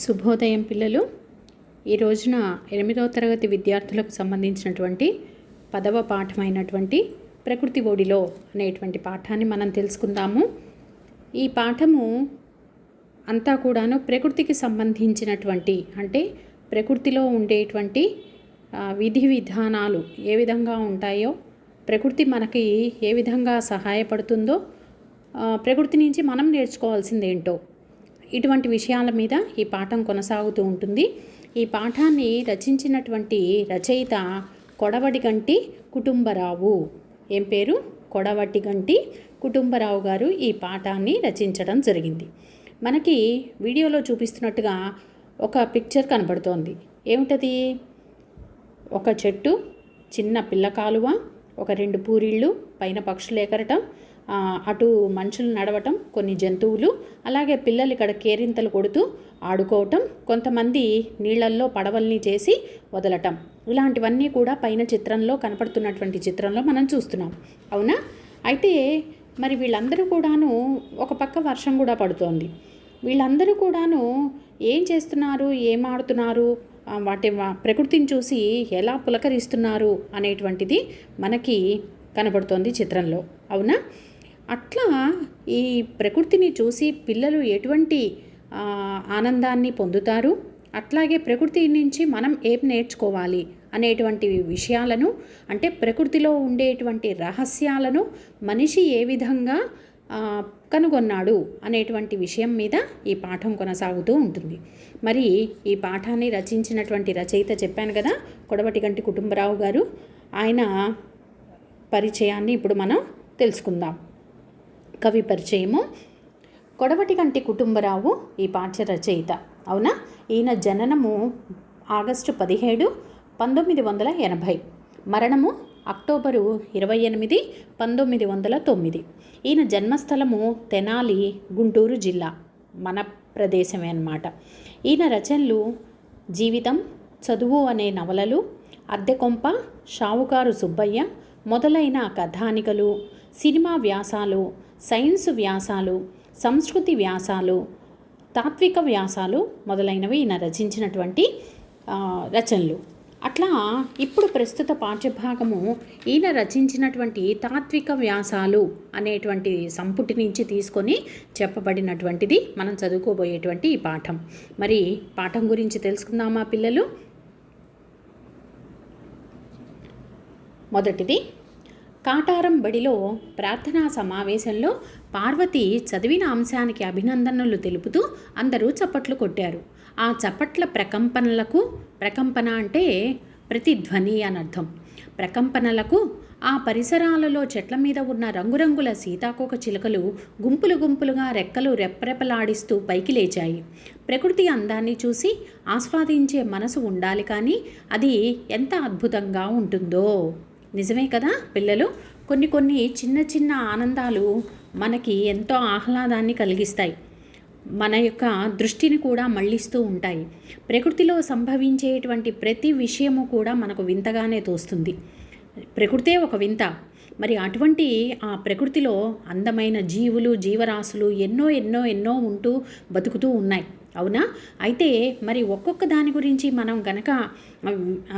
శుభోదయం పిల్లలు. ఈ రోజున ఎనిమిదవ తరగతి విద్యార్థులకు సంబంధించినటువంటి పదవ పాఠమైనటువంటి ప్రకృతి ఒడిలో అనేటువంటి పాఠాన్ని మనం తెలుసుకుందాము. ఈ పాఠము అంతా కూడాను ప్రకృతికి సంబంధించినటువంటి అంటే ప్రకృతిలో ఉండేటువంటి విధి విధానాలు ఏ విధంగా ఉంటాయో ప్రకృతి మనకి ఏ విధంగా సహాయపడుతుందో ప్రకృతి నుంచి మనం నేర్చుకోవాల్సింది ఏంటో ఇటువంటి విషయాల మీద ఈ పాఠం కొనసాగుతూ ఉంటుంది. ఈ పాఠాన్ని రచించినటువంటి రచయిత కొడవటిగంటి కుటుంబరావు. ఏం పేరు? కొడవటిగంటి కుటుంబరావు గారు ఈ పాఠాన్ని రచించడం జరిగింది. మనకి వీడియోలో చూపిస్తున్నట్టుగా ఒక పిక్చర్ కనబడుతోంది. ఏమిటది? ఒక చెట్టు చిన్న పిల్ల కాలువ ఒక రెండు పూరిళ్ళు పైన పక్షులు ఎగరటం అటు మనుషులు నడవటం కొన్ని జంతువులు అలాగే పిల్లలు ఇక్కడ కేరింతలు కొడుతూ ఆడుకోవటం కొంతమంది నీళ్ళల్లో పడవల్ని చేసి వదలటం. ఇలాంటివన్నీ కూడా పైన చిత్రంలో కనపడుతున్నటువంటి చిత్రంలో మనం చూస్తున్నాం. అవునా? అయితే మరి వీళ్ళందరూ కూడాను ఒక పక్క వర్షం కూడా పడుతోంది. వీళ్ళందరూ కూడాను ఏం చేస్తున్నారు? ఏం ఆడుతున్నారు? వాటి ప్రకృతిని చూసి ఎలా పులకరిస్తున్నారు అనేటువంటిది మనకి కనబడుతోంది చిత్రంలో. అవునా? అట్లా ఈ ప్రకృతిని చూసి పిల్లలు ఎటువంటి ఆనందాన్ని పొందుతారు? అట్లాగే ప్రకృతి నుంచి మనం ఏం నేర్చుకోవాలి అనేటువంటి విషయాలను అంటే ప్రకృతిలో ఉండేటువంటి రహస్యాలను మనిషి ఏ విధంగా కనుగొన్నాడు అనేటువంటి విషయం మీద ఈ పాఠం కొనసాగుతూ ఉంటుంది. మరి ఈ పాఠాన్ని రచించినటువంటి రచయిత చెప్పాను కదా కొడవటిగంటి కుటుంబరావు గారు. ఆయన పరిచయాన్ని ఇప్పుడు మనం తెలుసుకుందాం. కవి పరిచయము. కొడవటిగంటి కుటుంబరావు ఈ పాఠ్య రచయిత. అవునా? ఈయన జననము ఆగస్టు పదిహేడు పంతొమ్మిది వందల ఎనభై. మరణము అక్టోబరు ఇరవై ఎనిమిది పంతొమ్మిది వందల తొమ్మిది. ఈయన జన్మస్థలము తెనాలి గుంటూరు జిల్లా. మన ప్రదేశమే అన్నమాట. ఈయన రచనలు జీవితం చదువు అనే నవలలు అద్దెకొంప షావుకారు సుబ్బయ్య మొదలైన కథానికలు సినిమా వ్యాసాలు సైన్స్ వ్యాసాలు సంస్కృతి వ్యాసాలు తాత్విక వ్యాసాలు మొదలైనవి ఈయన రచించినటువంటి రచనలు. అట్లా ఇప్పుడు ప్రస్తుత పాఠ్యభాగము ఈయన రచించినటువంటి తాత్విక వ్యాసాలు అనేటువంటి సంపుటి నుంచి తీసుకొని చెప్పబడినటువంటిది మనం చదువుకోబోయేటువంటి ఈ పాఠం. మరి పాఠం గురించి తెలుసుకుందామా పిల్లలు? మొదటిది కాటారం బడిలో ప్రార్థనా సమావేశంలో పార్వతి చదివిన అంశానికి అభినందనలు తెలుపుతూ అందరూ చప్పట్లు కొట్టారు. ఆ చప్పట్ల ప్రకంపనలకు ప్రకంపన అంటే ప్రతిధ్వని అని అర్థం. ప్రకంపనలకు ఆ పరిసరాలలో చెట్ల మీద ఉన్న రంగురంగుల సీతాకోక చిలుకలు గుంపులు గుంపులుగా రెక్కలు రెప్రెపలాడిస్తూ పైకి లేచాయి. ప్రకృతి అందాన్ని చూసి ఆస్వాదించే మనసు ఉండాలి కానీ అది ఎంత అద్భుతంగా ఉంటుందో! నిజమే కదా పిల్లలు? కొన్ని కొన్ని చిన్న చిన్న ఆనందాలు మనకి ఎంతో ఆహ్లాదాన్ని కలిగిస్తాయి. మన యొక్క దృష్టిని కూడా మళ్ళిస్తూ ఉంటాయి. ప్రకృతిలో సంభవించేటువంటి ప్రతి విషయము కూడా మనకు వింతగానే తోస్తుంది. ప్రకృతే ఒక వింత. మరి అటువంటి ఆ ప్రకృతిలో అందమైన జీవులు జీవరాశులు ఎన్నో ఎన్నో ఎన్నో ఉంటూ బతుకుతూ ఉన్నాయి. అవునా? అయితే మరి ఒక్కొక్క దాని గురించి మనం గనక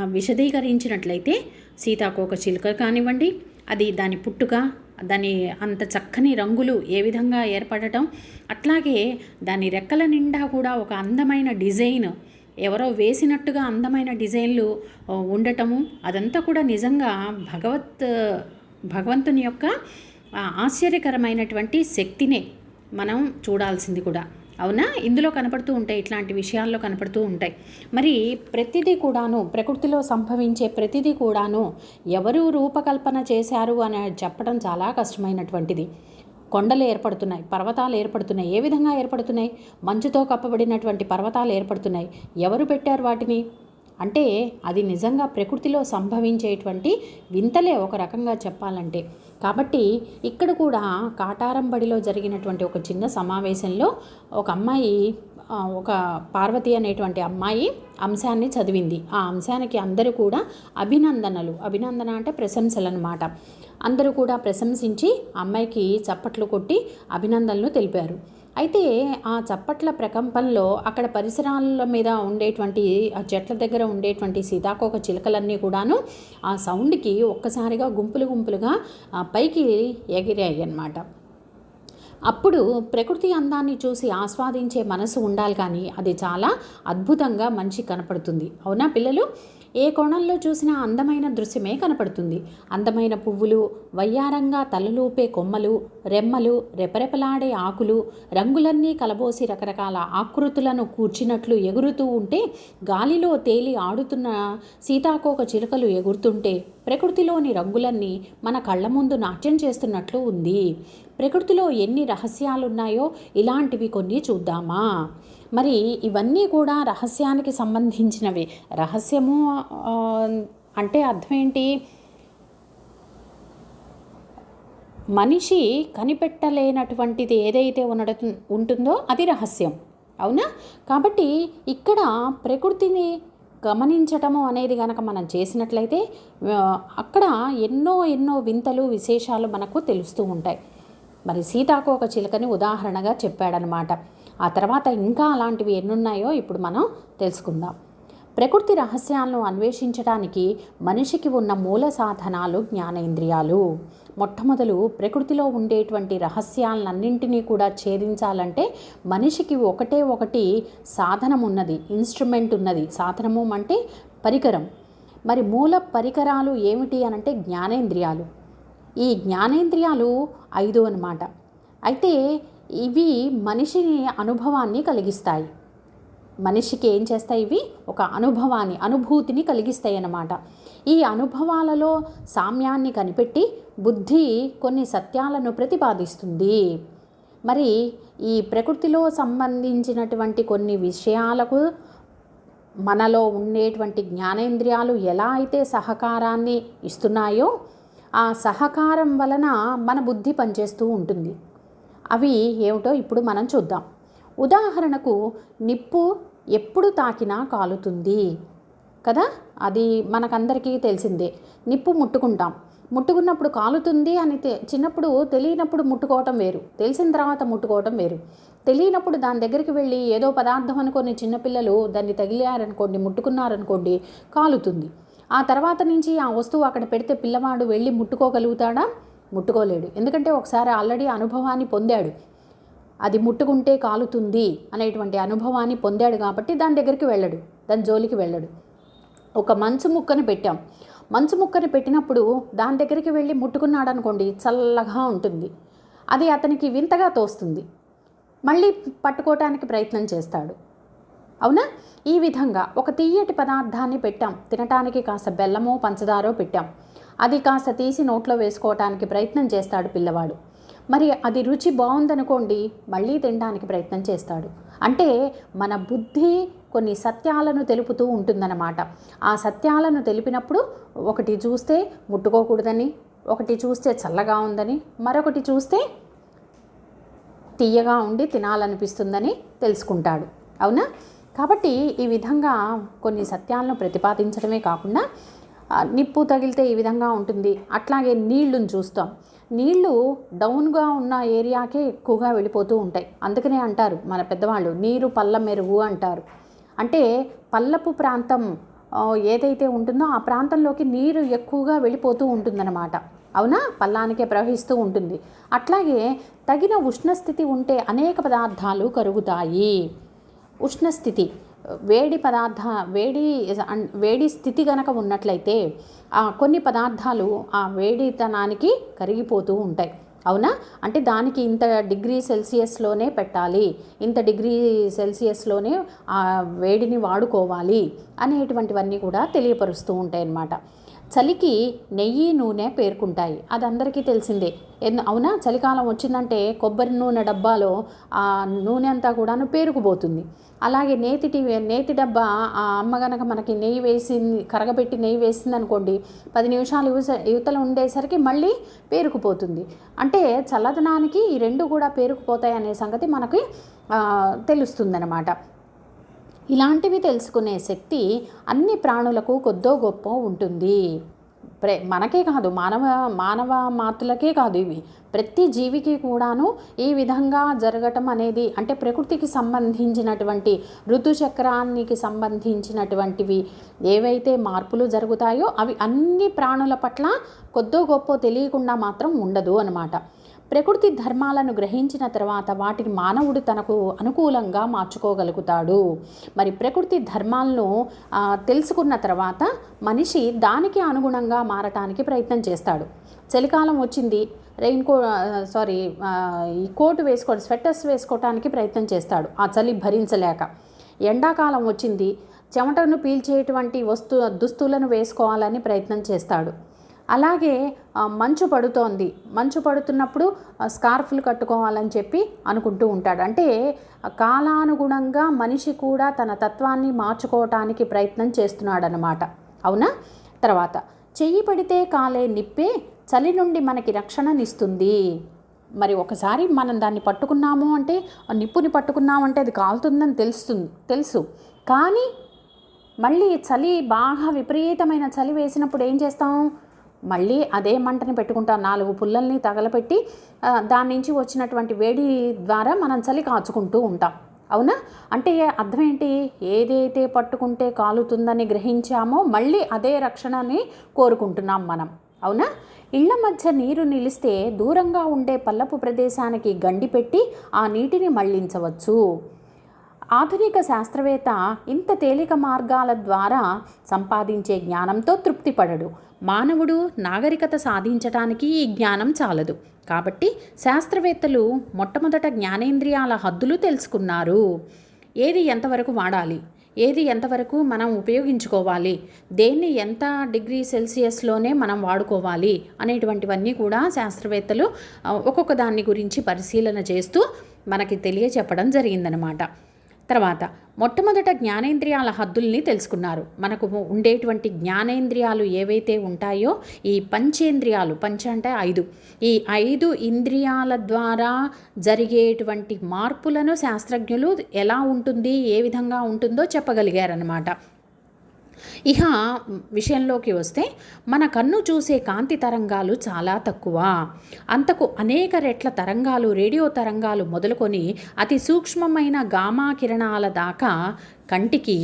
విశదీకరించినట్లయితే సీతాకోక చిలుక కానివ్వండి అది దాని పుట్టుక దాని అంత చక్కని రంగులు ఏ విధంగా ఏర్పడటం అట్లాగే దాని రెక్కల నిండా కూడా ఒక అందమైన డిజైన్ ఎవరో వేసినట్టుగా అందమైన డిజైన్లు ఉండటము అదంతా కూడా నిజంగా భగవత్ భగవంతుని యొక్క ఆశ్చర్యకరమైనటువంటి శక్తినే మనం చూడాల్సింది కూడా. అవునా? ఇందులో కనపడుతూ ఉంటాయి ఇట్లాంటి విషయాల్లో కనపడుతూ ఉంటాయి. మరి ప్రతిదీ కూడాను ప్రకృతిలో సంభవించే ప్రతిదీ కూడాను ఎవరు రూపకల్పన చేశారు అని చెప్పడం చాలా కష్టమైనటువంటిది. కొండలు ఏర్పడుతున్నాయి పర్వతాలు ఏర్పడుతున్నాయి. ఏ విధంగా ఏర్పడుతున్నాయి? మంచుతో కప్పబడినటువంటి పర్వతాలు ఏర్పడుతున్నాయి. ఎవరు పెట్టారు వాటిని? అంటే అది నిజంగా ప్రకృతిలో సంభవించేటువంటి వింతలే ఒక రకంగా చెప్పాలంటే. కాబట్టి ఇక్కడ కూడా కాటారంబడిలో జరిగినటువంటి ఒక చిన్న సమావేశంలో ఒక అమ్మాయి ఒక పార్వతి అనేటువంటి అమ్మాయి అంశాన్ని చదివింది. ఆ అంశానికి అందరూ కూడా అభినందనలు. అభినందన అంటే ప్రశంసలు అనమాట అందరూ కూడా ప్రశంసించి అమ్మాయికి చప్పట్లు కొట్టి అభినందనలు తెలిపారు. అయితే ఆ చప్పట్ల ప్రకంపంలో అక్కడ పరిసరాల మీద ఉండేటువంటి ఆ చెట్ల దగ్గర ఉండేటువంటి సీతాకోక చిలుకలన్నీ కూడాను ఆ సౌండ్కి ఒక్కసారిగా గుంపులు గుంపులుగా పైకి ఎగిరాయి అన్నమాట అప్పుడు ప్రకృతి అందాన్ని చూసి ఆస్వాదించే మనసు ఉండాలి కానీ అది చాలా అద్భుతంగా మంచి కనపడుతుంది. అవునా పిల్లలు? ఏ కోణంలో చూసినా అందమైన దృశ్యమే కనపడుతుంది. అందమైన పువ్వులు వయ్యారంగా తలలూపే కొమ్మలు రెమ్మలు రెపరెపలాడే ఆకులు రంగులన్నీ కలబోసి రకరకాల ఆకృతులను కూర్చినట్లు ఎగురుతూ ఉంటే గాలిలో తేలి ఆడుతున్న సీతాకోక చిలుకలు ఎగురుతుంటే ప్రకృతిలోని రంగులన్నీ మన కళ్ళ ముందు నాట్యం చేస్తున్నట్లు ఉంది. ప్రకృతిలో ఎన్ని రహస్యాలున్నాయో ఇలాంటివి కొన్ని చూద్దామా? మరి ఇవన్నీ కూడా రహస్యానికి సంబంధించినవి. రహస్యము అంటే అర్థం ఏంటి మనిషి కనిపెట్టలేనటువంటిది ఏదైతే ఉండట ఉంటుందో అది రహస్యం. అవునా? కాబట్టి ఇక్కడ ప్రకృతిని గమనించటము అనేది కనుక మనం చేసినట్లయితే అక్కడ ఎన్నో ఎన్నో వింతలు విశేషాలు మనకు తెలుస్తూ ఉంటాయి. మరి సీతాకోక చిలుకని ఉదాహరణగా చెప్పాడనమాట. ఆ తర్వాత ఇంకా అలాంటివి ఎన్నున్నాయో ఇప్పుడు మనం తెలుసుకుందాం. ప్రకృతి రహస్యాలను అన్వేషించడానికి మనిషికి ఉన్న మూల సాధనాలు జ్ఞానేంద్రియాలు. మొట్టమొదలు ప్రకృతిలో ఉండేటువంటి రహస్యాలన్నింటినీ కూడా ఛేదించాలంటే మనిషికి ఒకటే ఒకటి సాధనం ఉన్నది ఇన్స్ట్రుమెంట్ ఉన్నది సాధనము అంటే పరికరం. మరి మూల పరికరాలు ఏమిటి అనంటే జ్ఞానేంద్రియాలు. ఈ జ్ఞానేంద్రియాలు ఐదు అన్నమాట. అయితే ఇవి మనిషిని అనుభవాన్ని కలిగిస్తాయి. మనిషికి ఏం చేస్తాయి ఇవి? ఒక అనుభవాన్ని అనుభూతిని కలిగిస్తాయి అన్నమాట. ఈ అనుభవాలలో సామ్యాన్ని కనిపెట్టి బుద్ధి కొన్ని సత్యాలను ప్రతిపాదిస్తుంది. మరి ఈ ప్రకృతిలో సంబంధించినటువంటి కొన్ని విషయాలకు మనలో ఉండేటువంటి జ్ఞానేంద్రియాలు ఎలా అయితే సహకారాన్ని ఇస్తున్నాయో ఆ సహకారం వలన మన బుద్ధి పనిచేస్తూ ఉంటుంది. అవి ఏమిటో ఇప్పుడు మనం చూద్దాం. ఉదాహరణకు నిప్పు ఎప్పుడు తాకినా కాలుతుంది కదా? అది మనకందరికీ తెలిసిందే. నిప్పు ముట్టుకుంటాం. ముట్టుకున్నప్పుడు కాలుతుంది అని తె- చిన్నప్పుడు తెలియనప్పుడు ముట్టుకోవటం వేరు. తెలిసిన తర్వాత ముట్టుకోవటం వేరు. తెలియనప్పుడు దాని దగ్గరికి వెళ్ళి ఏదో పదార్థం అనుకొని చిన్నపిల్లలు దాన్ని తగిలారనుకోండి ముట్టుకున్నారనుకోండి కాలుతుంది. ఆ తర్వాత నుంచి ఆ వస్తువు అక్కడ పెడితే పిల్లవాడు వెళ్ళి ముట్టుకోగలుగుతాడా? ముట్టుకోలేడు. ఎందుకంటే ఒకసారి ఆల్రెడీ అనుభవాన్ని పొందాడు. అది ముట్టుకుంటే కాలుతుంది అనేటువంటి అనుభవాన్ని పొందాడు కాబట్టి దాని దగ్గరికి వెళ్ళడు. దాని జోలికి వెళ్ళడు. ఒక మంచు ముక్కను పెట్టాం. మంచు ముక్కని పెట్టినప్పుడు దాని దగ్గరికి వెళ్ళి ముట్టుకున్నాడు అనుకోండి చల్లగా ఉంటుంది. అది అతనికి వింతగా తోస్తుంది. మళ్ళీ పట్టుకోవటానికి ప్రయత్నం చేస్తాడు. అవునా? ఈ విధంగా ఒక తీయటి పదార్థాన్ని పెట్టాం. తినటానికి కాస్త బెల్లమో పంచదారో పెట్టాం. అది కాస్త తీసి నోట్లో వేసుకోవటానికి ప్రయత్నం చేస్తాడు పిల్లవాడు. మరి అది రుచి బాగుందనుకోండి మళ్ళీ తినడానికి ప్రయత్నం చేస్తాడు. అంటే మన బుద్ధి కొన్ని సత్యాలను తెలుపుతూ ఉంటుందన్నమాట. ఆ సత్యాలను తెలిపినప్పుడు ఒకటి చూస్తే ముట్టుకోకూడదని ఒకటి చూస్తే చల్లగా ఉందని మరొకటి చూస్తే తీయగా ఉండి తినాలనిపిస్తుందని తెలుసుకుంటాడు. అవునా? కాబట్టి ఈ విధంగా కొన్ని సత్యాలను ప్రతిపాదించడమే కాకుండా నిప్పు తగిలితే ఈ విధంగా ఉంటుంది. అట్లాగే నీళ్ళును చూస్తాం. నీళ్ళు డౌన్గా ఉన్న ఏరియాకే ఎక్కువగా వెళ్ళిపోతూ ఉంటాయి. అందుకనే అంటారు మన పెద్దవాళ్ళు నీరు పల్ల మెరుగు అంటారు. అంటే పల్లపు ప్రాంతం ఏదైతే ఉంటుందో ఆ ప్రాంతంలోకి నీరు ఎక్కువగా వెళ్ళిపోతూ ఉంటుందన్నమాట. అవునా? పల్లానికే ప్రవహిస్తూ ఉంటుంది. అట్లాగే తగిన ఉష్ణస్థితి ఉంటే అనేక పదార్థాలు కరుగుతాయి. ఉష్ణస్థితి వేడి పదార్థ వేడి వేడి స్థితి గనక ఉన్నట్లయితే కొన్ని పదార్థాలు ఆ వేడితనానికి కరిగిపోతూ ఉంటాయి. అవునా? అంటే దానికి ఇంత డిగ్రీ సెల్సియస్లోనే పెట్టాలి. ఇంత డిగ్రీ సెల్సియస్లోనే ఆ వేడిని వాడుకోవాలి అనేటువంటివన్నీ కూడా తెలియపరుస్తూ ఉంటాయి అన్నమాట చలికి నెయ్యి నూనె పేర్కొంటాయి. అది అందరికీ తెలిసిందే. ఎందు అవునా? చలికాలం వచ్చిందంటే కొబ్బరి నూనె డబ్బాలో ఆ నూనె అంతా కూడాను పేరుకుపోతుంది. అలాగే నేతిటి నేతి డబ్బా ఆ అమ్మ గనక మనకి నెయ్యి వేసింది కరగబెట్టి నెయ్యి వేసింది అనుకోండి పది నిమిషాలు యువత యువతలు ఉండేసరికి మళ్ళీ పేరుకుపోతుంది. అంటే చల్లదనానికి ఈ రెండు కూడా పేరుకుపోతాయి అనే సంగతి మనకి ఆ, తెలుస్తుందన్నమాట. ఇలాంటివి తెలుసుకునే శక్తి అన్ని ప్రాణులకు కొద్దో గొప్ప ఉంటుంది. ప్రే మనకే కాదు మానవ మానవ మాతులకే కాదు ఇవి. ప్రతి జీవికి కూడాను ఈ విధంగా జరగటం అనేది అంటే ప్రకృతికి సంబంధించినటువంటి ఋతుచక్రానికి సంబంధించినటువంటివి ఏవైతే మార్పులు జరుగుతాయో అవి అన్ని ప్రాణుల పట్ల కొద్దో గొప్ప తెలియకుండా మాత్రం ఉండదు అనమాట ప్రకృతి ధర్మాలను గ్రహించిన తర్వాత వాటిని మానవుడు తనకు అనుకూలంగా మార్చుకోగలుగుతాడు. మరి ప్రకృతి ధర్మాలను తెలుసుకున్న తర్వాత మనిషి దానికి అనుగుణంగా మారటానికి ప్రయత్నం చేస్తాడు. చలికాలం వచ్చింది రెయిన్ కో సారీ ఈ కోటు వేసుకోవడం స్వెటర్స్ వేసుకోవటానికి ప్రయత్నం చేస్తాడు. ఆ చలి భరించలేక. ఎండాకాలం వచ్చింది చెమటను పీల్చేటువంటి వస్తు దుస్తులను వేసుకోవాలని ప్రయత్నం చేస్తాడు. అలాగే మంచు పడుతోంది. మంచు పడుతున్నప్పుడు స్కార్ఫ్లు కట్టుకోవాలని చెప్పి అనుకుంటూ ఉంటాడు. అంటే కాలానుగుణంగా మనిషి కూడా తన తత్వాన్ని మార్చుకోవటానికి ప్రయత్నం చేస్తున్నాడనమాట అవునా? తర్వాత చెయ్యి పడితే కాలే నిప్పే చలి నుండి మనకి రక్షణనిస్తుంది. మరి ఒకసారి మనం దాన్ని పట్టుకున్నాము అంటే ఆ నిప్పుని పట్టుకున్నామంటే అది కాలుతుందని తెలుస్తుంది తెలుసు. కానీ మళ్ళీ చలి బాగా విపరీతమైన చలి వేసినప్పుడు ఏం చేస్తాం? మళ్ళీ అదే మంటని పెట్టుకుంటా నాలుగు పుల్లల్ని తగలపెట్టి దాని నుంచి వచ్చినటువంటి వేడి ద్వారా మనం చలి కాచుకుంటూ ఉంటాం. అవునా? అంటే అర్థం ఏంటి ఏదైతే పట్టుకుంటే కాలుతుందని గ్రహించామో మళ్ళీ అదే రక్షణని కోరుకుంటున్నాం మనం. అవునా? ఇళ్ళ మధ్య నీరు నిలిస్తే దూరంగా ఉండే పల్లపు ప్రదేశానికి గండి పెట్టి ఆ నీటిని మళ్ళించవచ్చు. ఆధునిక శాస్త్రవేత్త ఇంత తేలిక మార్గాల ద్వారా సంపాదించే జ్ఞానంతో తృప్తిపడడు. మానవుడు నాగరికత సాధించటానికి ఈ జ్ఞానం చాలదు. కాబట్టి శాస్త్రవేత్తలు మొట్టమొదట జ్ఞానేంద్రియాల హద్దులు తెలుసుకున్నారు. ఏది ఎంతవరకు వాడాలి? ఏది ఎంతవరకు మనం ఉపయోగించుకోవాలి? దేన్ని ఎంత డిగ్రీ సెల్సియస్లోనే మనం వాడుకోవాలి? అనేటువంటివన్నీ కూడా శాస్త్రవేత్తలు ఒక్కొక్క దాన్ని గురించి పరిశీలన చేస్తూ మనకి తెలియచెప్పడం జరిగిందనమాట. తర్వాత మొట్టమొదట జ్ఞానేంద్రియాల హద్దుల్ని తెలుసుకున్నారు. మనకు ఉండేటువంటి జ్ఞానేంద్రియాలు ఏవైతే ఉంటాయో ఈ పంచేంద్రియాలు పంచ అంటే ఐదు. ఈ ఐదు ఇంద్రియాల ద్వారా జరిగేటువంటి మార్పులను శాస్త్రజ్ఞులు ఎలా ఉంటుంది ఏ విధంగా ఉంటుందో చెప్పగలిగారనమాట ఇహ విషయంలోకి వస్తే మన కన్ను చూసే కాంతి తరంగాలు చాలా తక్కువ. అంతకు అనేక రెట్ల తరంగాలు రేడియో తరంగాలు మొదలుకొని అతి సూక్ష్మమైన గామా కిరణాల దాకా కంటికి